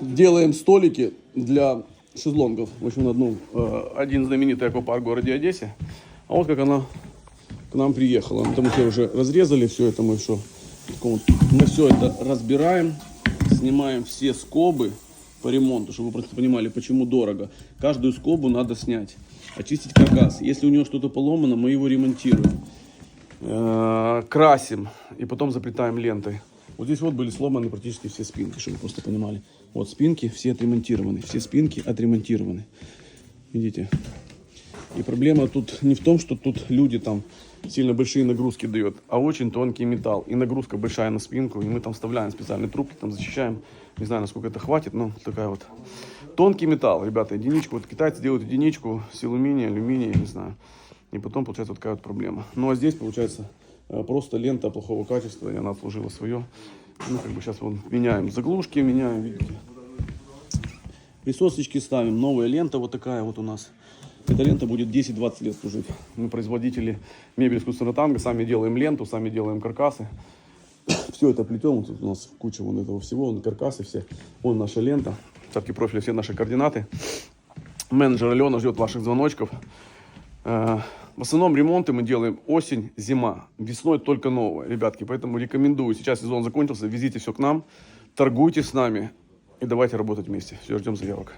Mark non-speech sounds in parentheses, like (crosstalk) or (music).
делаем столики для шезлонгов. В общем, на одну, э, один знаменитый аквапарк в городе Одессе. А вот как она к нам приехала. Потому что уже разрезали все это, мы что, мы все это разбираем, снимаем все скобы по ремонту, чтобы вы просто понимали, почему дорого. Каждую скобу надо снять, очистить каркас. Если у него что-то поломано, мы его ремонтируем. Э, красим и потом заплетаем лентой. Вот здесь вот были сломаны практически все спинки, чтобы вы просто понимали. Вот спинки все отремонтированы, все спинки отремонтированы. Видите? И проблема тут не в том, что тут люди там сильно большие нагрузки дают, а очень тонкий металл. И нагрузка большая на спинку, и мы там вставляем специальные трубки, там защищаем. Не знаю, насколько это хватит, но такая вот. Тонкий металл, ребята, единичку. Вот китайцы делают единичку с алюминия, алюминия, не знаю. И потом получается вот такая вот проблема. Ну а здесь получается просто лента плохого качества, и она отслужила свое. Ну, как бы сейчас вон меняем заглушки, меняем, видите. Присосочки ставим, новая лента вот такая вот у нас. Эта лента будет 10-20 лет служить. Мы производители мебели искусственного танго, сами делаем ленту, сами делаем каркасы. (coughs) Все это плетем, вот тут у нас куча вон этого всего, вон каркасы все. Вон наша лента, цапки профиля, все наши координаты. Менеджер Алена ждет ваших звоночков. В основном ремонты мы делаем осень, зима. Весной только новое, ребятки. Поэтому рекомендую. Сейчас сезон закончился, везите все к нам, торгуйте с нами и давайте работать вместе. Все, ждем заявок.